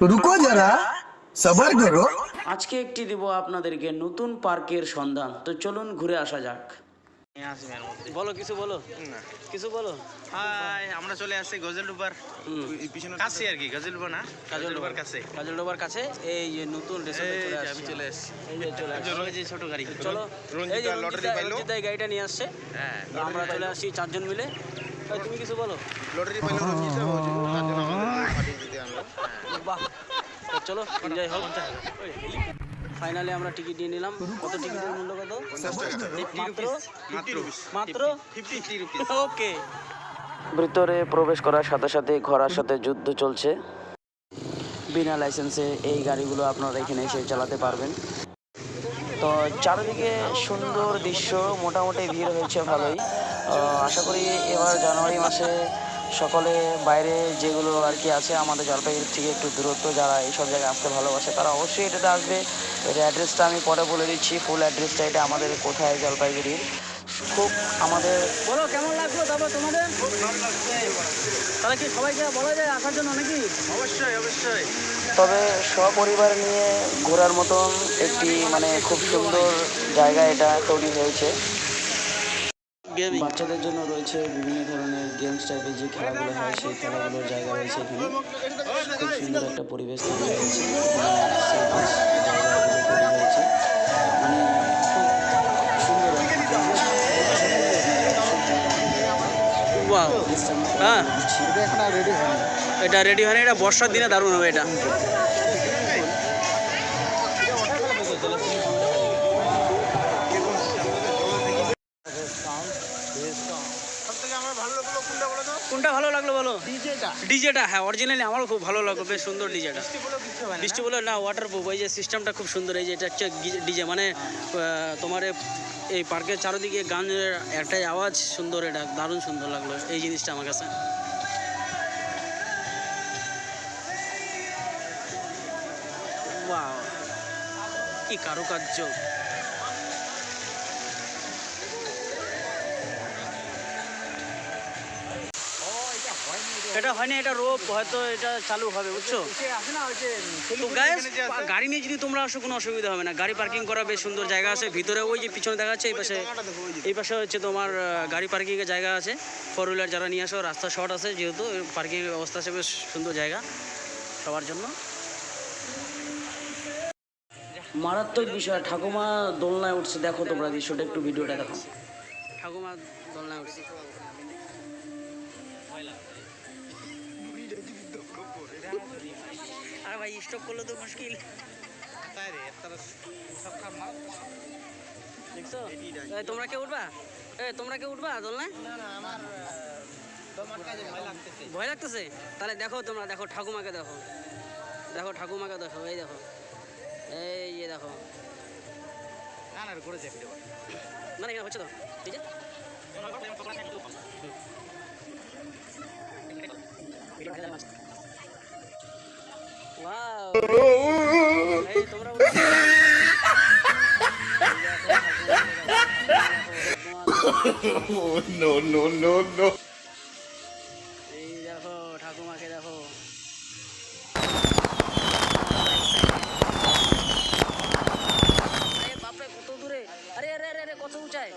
রুকো যারা সবার করো। আজকে একটি আপনাদেরকে নতুন পার্কের সন্ধান। তো চলুন ঘুরে আসা যাক। বলো কিছু বলো? কিছু বলো? হাই আমরা চলে আসছি কাছে আর কি না? কাছে। কাছে। এই নতুন চলে আসছি। আমি চলে আসছি। এই যে চলে যে ছোট গাড়ি। চলো। এই যে লটারি গাড়িটা নিয়ে আসছে। হ্যাঁ আমরা চলে আসছি চারজন মিলে। তুমি কিছু বলো? লটারি পাইলো চলো এনজয় হোক। ফাইনালি আমরা টিকিট নিয়ে নিলাম। কত টিকিটের মূল্য কত? মাত্র? ওকে ভিতরে প্রবেশ করার সাথে সাথে, ঘোড়ার সাথে যুদ্ধ চলছে। বিনা লাইসেন্সে এই গাড়িগুলো আপনারা এখানে এসে চালাতে পারবেন। তো চারিদিকে সুন্দর দৃশ্য, মোটামুটি ভিড় হয়েছে ভালোই। আশা করি এবার জানুয়ারি মাসে সকলে বাইরে যেগুলো আর কি আছে আমাদের জলপাইগুড়ি থেকে একটু দূরত্ব যারা এইসব জায়গায় আসতে ভালোবাসে তারা অবশ্যই এটাতে আসবে। এর অ্যাড্রেসটা আমি পরে বলে দিচ্ছি ফুল অ্যাড্রেসটা এটা আমাদের কোথায় জলপাইগুড়ির। খুব আমাদের বলো কেমন লাগল তারপর তোমাদের? তাহলে কি সবাইকে বলা যায় আসার জন্য নাকি? অবশ্যই অবশ্যই। তবে সপরিবার নিয়ে ঘোরার মতন একটি মানে খুব সুন্দর জায়গা এটা তৈরি হয়েছে। বাচ্চাদের জন্য রয়েছে বিভিন্ন ধরনের গেমস টাইপের যে খেলাগুলো হয় সেই খেলাগুলোর জায়গা রয়েছে এখানে। খুব সুন্দর একটা পরিবেশ তৈরি হয়েছে। এখানে সার্কাস জায়গাগুলো তৈরি হয়েছে। মানে। হ্যাঁ এটা রেডি হয়নি। এটা বর্ষার দিনে দারুণ হবে এটা। কোনটা ভালো লাগল বলো? ডিজেটা। হ্যাঁ অরিজিনালি আমারও খুব ভালো লাগল বেশ সুন্দর ডিজেটা। বৃষ্টি বলে না না ওয়াটার প্রুফ এই যে সিস্টেমটা খুব সুন্দর এই যে এটা হচ্ছে ডিজে মানে তোমার এই পার্কের চারিদিকে গানের একটাই আওয়াজ সুন্দর এটা দারুণ সুন্দর লাগল এই জিনিসটা আমার কাছে! কি কারুকার্য। এটা হয়নি এটা রোপ হয়তো এটা চালু হবে বুঝছ? তো guys, গাড়ি নিয়ে যদি তোমরা আসো কোনো অসুবিধা হবে না। গাড়ি পার্কিং করা বেশ সুন্দর জায়গা আছে। ভিতরে ওই যে পিছনে দেখা যাচ্ছে এই পাশে এই পাশে হচ্ছে তোমার গাড়ি পার্কিং এর জায়গা আছে। ফোর হুইলার যারা নিয়ে আসো রাস্তা শর্ট আছে যেহেতু পার্কিং ব্যবস্থা আছে বেশ সুন্দর জায়গা সবার জন্য। মারাত্মক বিষয় ঠাকুমা দোলনায় উঠছে। দেখো তোমরা দৃশ্যটা একটু ভিডিওটা দেখো। ঠাকুমা দোলনায় উঠছে। আর ভাই স্টক করলে তো মুশকিল। তাই রে তারা সব খাম দেখছ? তোমরা কেউ উঠবা? এ তোমরা কেউ উঠবা দোলনায় না? না আমার ভয় লাগতেছে। তাহলে দেখো তোমরা দেখো ঠাকুমাকে দেখো। দেখো ঠাকুমাকে দেখো এই দেখো। এই যে দেখো। না না করে দেখতে পারো না না এখানে হচ্ছে তো। ঠিক আছে! নো নো নো নো এই দেখো ঠাকুমাকে দেখো বাপরে কত দূরে আরে আরে আরে আরে কত উঁচায়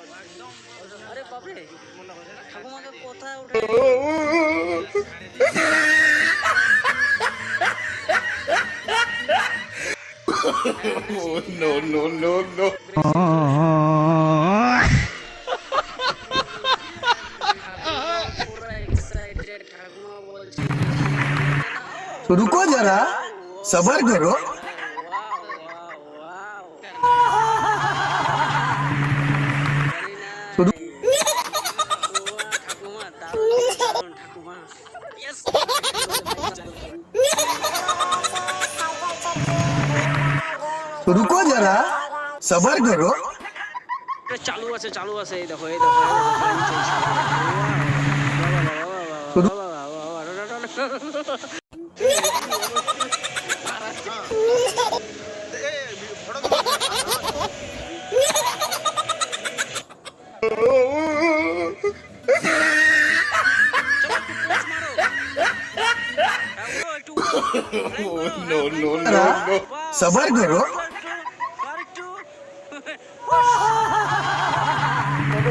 আরে বাপরে ঠাকুমাকে কোথায় উঠে नो नो नो नो পুরো এক্সাইটেড ঠাকুমা বলছে तो रुको जरा सबर करो শুধু ঠাকুমা रुको जरा सबर करो এটা চালু আছে চালু আছে এই দেখো এই দেখো এই দেখো, গাড়ি চলছে। বাবা, বাবা,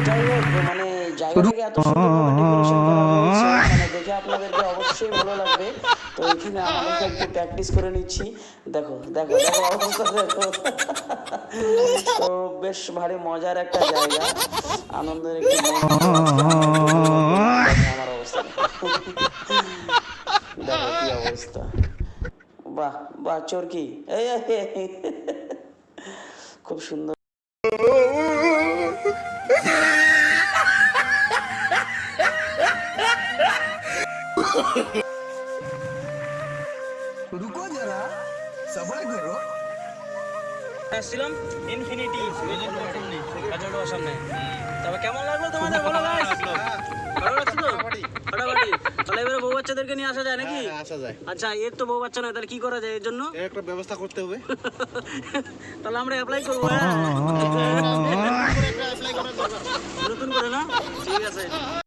মানে মানে অবস্থা বেশ ভারী মজার একটা জায়গা। আনন্দের অবস্থা। কি বাহ বাহ এই। খুব সুন্দর। রুকো যারা সবার করো আসছিলাম ইনফিনিটি সামনে তবে কেমন লাগল তোমাদের ভালো লাগল। ফাটাফাটি তাহলে এবারে বউ বাচ্চাদেরকে নিয়ে আসা যায় নাকি? আসা যায়। আচ্ছা এর তো বউ বাচ্চা নয় তাহলে কি করা যায় এর জন্য? একটা ব্যবস্থা করতে হবে। তাহলে আমরা অ্যাপ্লাই করব হ্যাঁ। নতুন করে না? ঠিক আছে